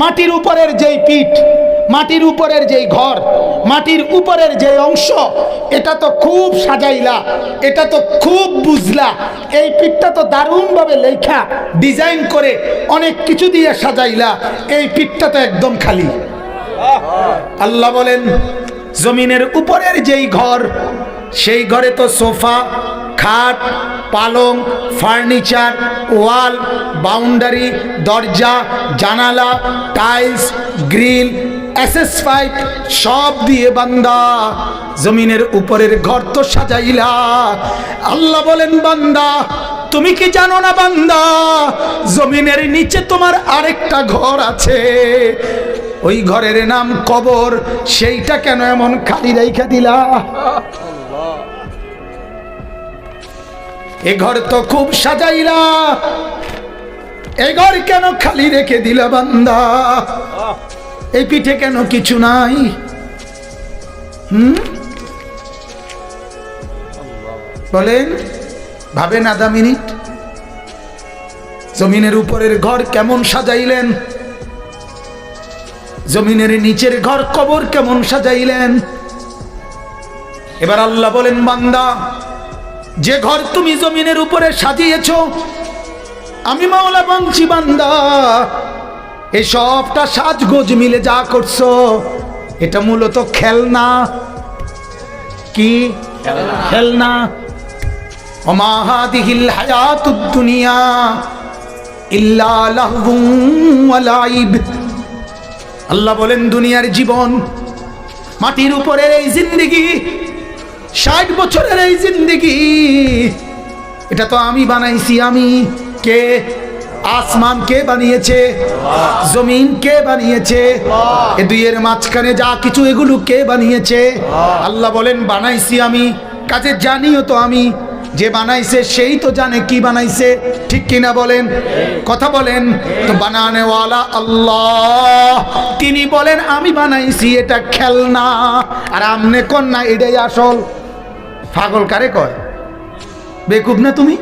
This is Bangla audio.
মাটির উপরের যেই পিঠ, মাটির উপরের যেই ঘর, মাটির উপরের যে অংশ, এটা তো খুব সাজাইলা, এটা তো খুব বুঝলা। এই পিঠটা তো দারুণভাবে লেখা, ডিজাইন করে অনেক কিছু দিয়ে সাজাইলা। এই পিঠটা তো একদম খালি। আল্লাহ বলেন, জমিনের উপরের যেই ঘর, সেই ঘরে তো সোফা, খাট, পালং, ফার্নিচার ওয়াল, বাউন্ডারি, দরজা, জানালা, টাইলস, গ্রিল, অ্যাসেস পাইপ, সব দিয়ে বান্দা জমিনের উপরের ঘর তো সাজাইলা। আল্লাহ বলেন, বান্দা, তুমি কি জানো না বান্দা, জমিনের নিচে তোমার আরেকটা ঘর আছে। ওই ঘরের নাম কবর, সেইটা কেন এমন খালি রাইখা দিলা? এ ঘর তো খুব সাজাইলা। এ ঘর কেন খালি রেখে দিলা বান্দা? এই পিঠে কেন কিছু নাই? হুম? বলেন, ভাবেন আধা মিনিট। জমিনের উপরের ঘর কেমন সাজাইলেন? জমিনের নিচের ঘর কবর কেমন সাজাইলেন? এবার আল্লাহ বলেন, বান্দা যে ঘর তুমি জমিনের উপরে সাজিয়েছ, আমি মাওলা বাঞ্ছি বান্দা। এই সবটা সাজগোজ মিলে যা করছ, এটা মূলত খেলনা। কি? খেলনা। অমাহাদিহিল হায়াতুদ দুনিয়া ইল্লা আল্লাহ বলেন, দুনিয়ার জীবন, মাটির উপরের এই জিন্দিগি ষাট বছরের এই জিন্দিগি। এটা তো আমি বানাইছি, আমি। কে আসমান কে বানিয়েছে? জমিন কে বানিয়েছে? এ দুইয়ের মাঝখানে যা কিছু, এগুলো কে বানিয়েছে? আল্লাহ বলেন, বানাইছি আমি। কাজে জানিও তো আমি, যে বানাইছে সেই তো জানে কি বানাইছে। ঠিক কিনা বলেন? কথা বলেন? তো বানানেওয়ালা আল্লাহ। তিনি বলেন, আমি বানাইছি, এটা খেলনা। আর আমনে কন্যা, এটাই আসল। পাগল কারে কয়? বেকুব না তুমি?